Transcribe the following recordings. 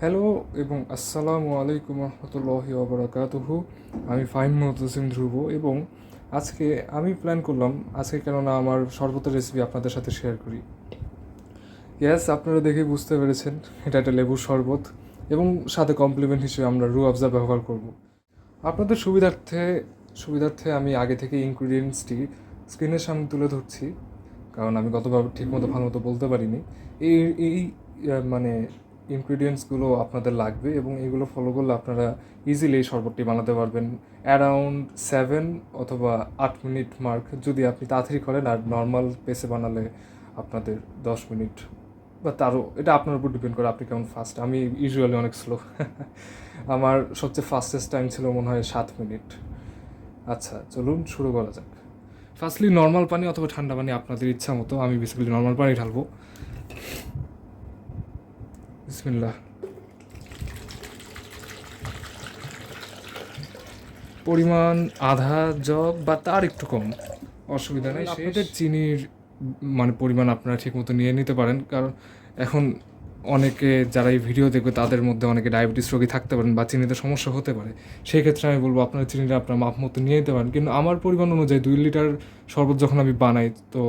Hello এবং আসসালামু আলাইকুম রহমতুল্লাহি ওবরাকাতুহু আমি ফাইম মোহতসিম ধ্রুব এবং আজকে আমি প্ল্যান করলাম, আজকে কেননা আমার শরবতের রেসিপি আপনাদের সাথে শেয়ার করি। ইয়াস আপনারা দেখে বুঝতে পেরেছেন, এটা একটা লেবুর শরবত এবং সাথে কমপ্লিমেন্ট হিসেবে আমরা রু আফজা ব্যবহার করব। আপনাদের সুবিধার্থে সুবিধার্থে আমি আগে থেকে ইনগ্রিডিয়েন্টসটি স্ক্রিনের সামনে তুলে ধরছি, কারণ আমি গতবার ঠিকমতো ভালো মতো বলতে পারিনি। এই এই মানে ইনগ্রিডিয়েন্টসগুলো আপনাদের লাগবে এবং এগুলো ফলো করলে আপনারা ইজিলি এই শরবতটি বানাতে পারবেন। অ্যারাউন্ড সেভেন অথবা আট মিনিট মার্ক যদি আপনি তাড়াতাড়ি করেন আর নর্মাল পেসে বানালে আপনাদের দশ মিনিট। বা তারও এটা আপনার উপর ডিপেন্ড করে আপনি কেমন ফাস্ট আমি ইউজুয়ালি অনেক স্লো আমার সবচেয়ে ফাস্টেস্ট টাইম ছিল মনে হয় সাত মিনিট। আচ্ছা চলুন শুরু করা যাক। ফার্স্টলি নর্মাল পানি অথবা ঠান্ডা পানি আপনাদের ইচ্ছা মতো। আমি বেসিক্যালি নর্মাল পানি ঢালবো। বিসমিল্লাহ। পরিমাণ আধা জগ বা তার একটু কম। অসুবিধা নেই আপনাদের চিনির মানে পরিমাণ আপনারা ঠিকমতো নিয়ে নিতে পারেন কারণ এখন অনেকে যারা এই ভিডিও দেখবে তাদের মধ্যে অনেকে ডায়াবেটিস রোগী থাকতে পারেন বা চিনিতে সমস্যা হতে পারে। সেই ক্ষেত্রে আমি বলব আপনারা চিনিটা আপনার মাপ মতো নিয়ে নিতে পারেন। কিন্তু আমার পরিমাণ অনুযায়ী দুই লিটার শরবত যখন আমি বানাই তো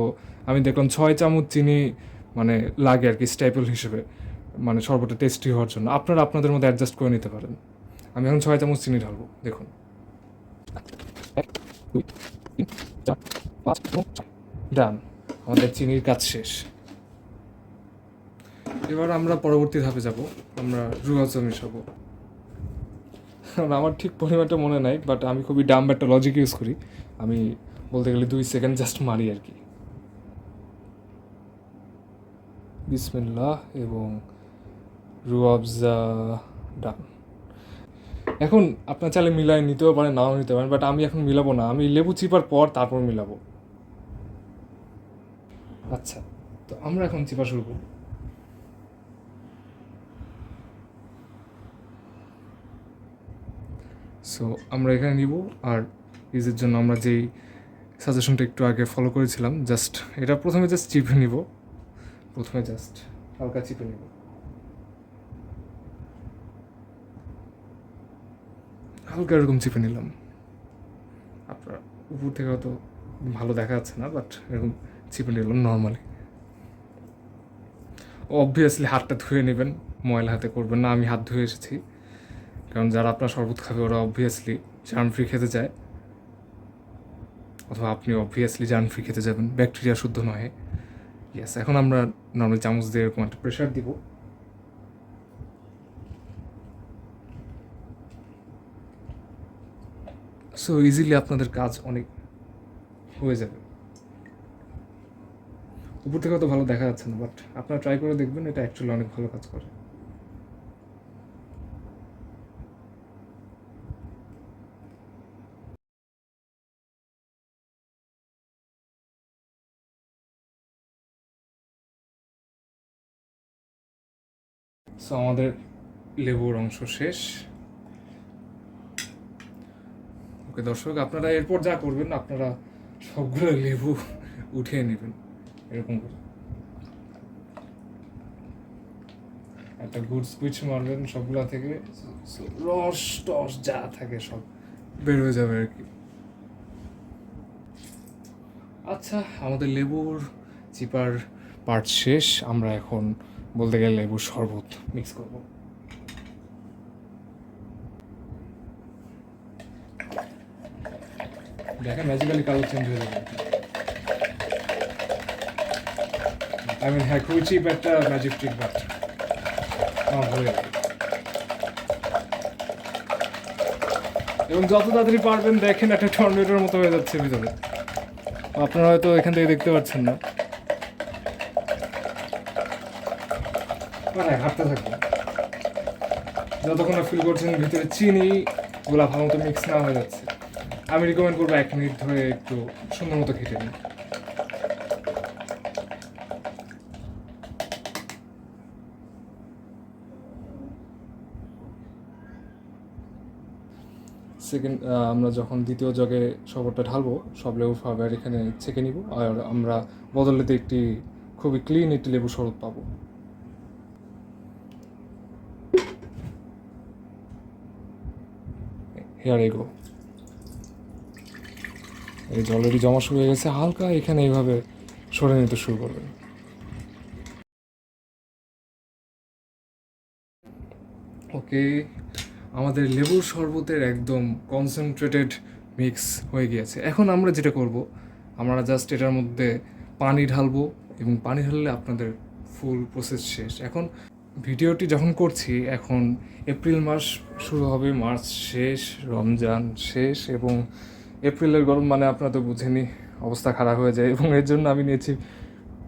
আমি দেখলাম ছয় চামচ চিনি মানে লাগে আর কি স্ট্যাপল হিসেবে। মানে শরবতটা টেস্টি হওয়ার জন্য। আপনারা আপনাদের মধ্যে অ্যাডজাস্ট করে নিতে পারেন। আমি এখন ছয় চামচ চিনি ঢালবো, দেখুন। ডান আমাদের চিনির কাজ শেষ। এবার আমরা পরবর্তী ধাপে যাব। আমরা রুয়াজা মেশাবো। কারণ আমার ঠিক পরিমাণটা মনে নাই বাট আমি খুবই ডাম একটা লজিক ইউজ করি। আমি বলতে গেলে দুই সেকেন্ড জাস্ট মারি আর কি। বিসমিল্লাহ এবং রুয়াবজা ডান এখন আপনার চাইলে মিলাই নিতেও পারেন, নাও নিতে পারেন বাট আমি এখন মিলাবো না। আমি লেবু চিপার পর তারপর মিলাবো। আচ্ছা তো আমরা এখন চিপা শুরু করব সো আমরা এখানে নিব, আর ইজের জন্য আমরা যেই সাজেশনটা একটু আগে ফলো করেছিলাম জাস্ট এটা প্রথমে জাস্ট চিপে নিব। প্রথমে জাস্ট হালকা চিপে নিব। হালকা এরকম চিপে নিলাম। আপনার উপর থেকে হয়তো ভালো দেখা যাচ্ছে না বাট এরকম চিপে নিলাম নর্মালি অবভিয়াসলি হাতটা ধুয়ে নেবেন, ময়লা হাতে করবেন না, আমি হাত ধুয়ে এসেছি। কারণ যারা আপনার শরবত খাবে, ওরা অবভিয়াসলি জার্ম ফ্রি খেতে যায় অথবা আপনি অবভিয়াসলি জার্ম ফ্রি খেতে যাবেন। ব্যাকটেরিয়া শুদ্ধ নয়। ইয়েস এখন আমরা নর্মাল চামচ দিয়ে এরকম একটা প্রেশার দিব। সো ইজিলি আপনাদের কাজ অনেক হয়ে যাবে। উপর থেকে তো ভালো দেখা যাচ্ছে না বাট আপনারা ট্রাই করে দেখবেন, এটা অ্যাকচুয়ালি অনেক ভালো কাজ করে। সো আমাদের লেবুর অংশ শেষ। ওকে দর্শক, আপনারা এরপর যা করবেন, আপনারা সবগুলো লেবু উঠিয়ে নেবেন, এরকম করে। একটা গুড স্পিচ মারবেন সবগুলা থেকে। রস টস যা থাকে সব বের হয়ে যাবে আর কি। আচ্ছা আমাদের লেবুর চিপার পার্ট শেষ। আমরা এখন বলতে গেলে লেবুর শরবত মিক্স করব। দেখেন ম্যাজিক্যালি কালার চেঞ্জ হয়ে যাবে। আই মিন হ্যাঁ খুবই চিপ একটা ম্যাজিক ট্রিক বাট এবং যত তাড়াতাড়ি পারবেন, দেখেন একটা টর্নেডোর মতো হয়ে যাচ্ছে ভিতরে। আপনারা হয়তো এখান থেকে দেখতে পাচ্ছেন না। হ্যাঁ হাঁটতে থাকবেন যতক্ষণ ফিল করছেন ভিতরে চিনি, গোলাপ ভালো মতো মিক্স না হয়ে যাচ্ছে। আমি রিকমেন্ড করব এক মিনিট ধরে একটু সুন্দর মতো খেতে নিন সেকেন্ড আমরা যখন দ্বিতীয় জগে শবরটা ঢালবো, সব লেবু ফাবার এখানে ছেঁকে নিব, আর আমরা বদলেতে একটি খুবই ক্লিন একটি লেবু শরবত পাবো। হেয়ার এগো এই অলরেডি জমা শুরু হয়ে গেছে, হালকা এখানে এইভাবে সরে নিতে শুরু করবেন ওকে, আমাদের লেবুর শরবতের একদম কনসেন্ট্রেটেড মিক্স হয়ে গিয়েছে। এখন আমরা যেটা করব, আমরা জাস্ট এটার মধ্যে পানি ঢালবো এবং পানি ঢাললে আপনাদের ফুল প্রসেস শেষ। এখন ভিডিওটি যখন করছি, এখন এপ্রিল মাস শুরু হবে মার্চ শেষ, রমজান শেষ এবং এপ্রিলের গরম মানে আপনারা তো বুঝেনি অবস্থা খারাপ হয়ে যায়। এবং এর জন্য আমি নিয়েছি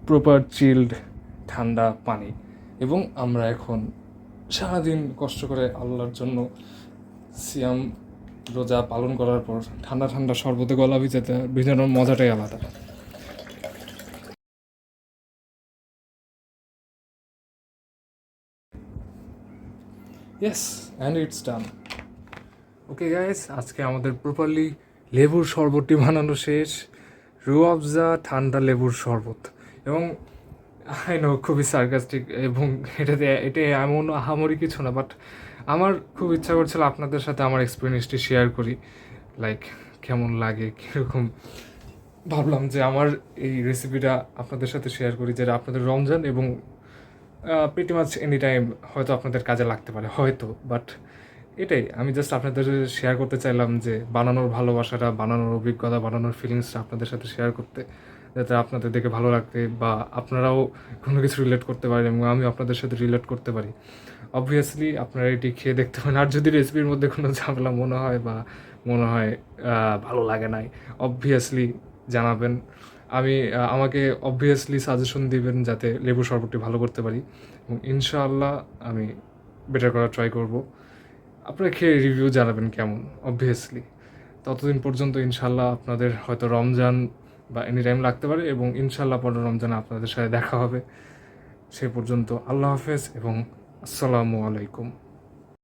প্রপার চিল্ড ঠান্ডা পানি। এবং আমরা এখন সারাদিন কষ্ট করে আল্লাহর জন্য সিয়াম রোজা পালন করার পর ঠান্ডা ঠান্ডা শরবতে গলা ভিজাতে, ভিজানোর মজাটাই আলাদা। Yes and it's done okay guys আজকে আমাদের প্রপারলি লেবুর শরবতটি বানানো শেষ। রুয়াবজা ঠান্ডা লেবুর শরবত। এবং, আই নো, খুবই সার্কাস্টিক এবং এটাতে এটা এমন আহামরি কিছু না বাট আমার খুব ইচ্ছা করছিল আপনাদের সাথে আমার এক্সপিরিয়েন্সটি শেয়ার করি। লাইক কেমন লাগে, কীরকম? ভাবলাম যে আমার এই রেসিপিটা আপনাদের সাথে শেয়ার করি, যেটা আপনাদের রমজান এবং প্রিটি মাছ এনি টাইম হয়তো আপনাদের কাজে লাগতে পারে, হয়তো বাট এটাই, আমি জাস্ট আপনাদের শেয়ার করতে চাইলাম যে বানানোর ভালোবাসাটা, বানানোর অভিজ্ঞতা, বানানোর ফিলিংসটা আপনাদের সাথে শেয়ার করতে, যাতে আপনাদের দেখে ভালো লাগতে বা আপনারাও কোনো কিছু রিলেট করতে পারেন এবং আমি আপনাদের সাথে রিলেট করতে পারি। অবভিয়াসলি আপনারা এটি খেয়ে দেখতে পারেন। আর যদি রেসিপির মধ্যে কোনো ঝামেলা মনে হয় বা মনে হয় ভালো লাগে নাই অবভিয়াসলি জানাবেন। আমি আমাকে অবভিয়াসলি সাজেশন দিবেন যাতে লেবু শরবতটি ভালো করতে পারি। এবং ইনশাআল্লাহ আমি বেটার করার ট্রাই করব। আপনারা খেয়ে রিভিউ জানাবেন কেমন? অবভিয়াসলি ততদিন পর্যন্ত ইনশাল্লাহ আপনাদের হয়তো রমজান বা এনি টাইম লাগতে পারে এবং ইনশাল্লাহ পরে রমজান আপনাদের সাথে দেখা হবে। সে পর্যন্ত আল্লাহ হাফেজ এবং আসসালামু আলাইকুম।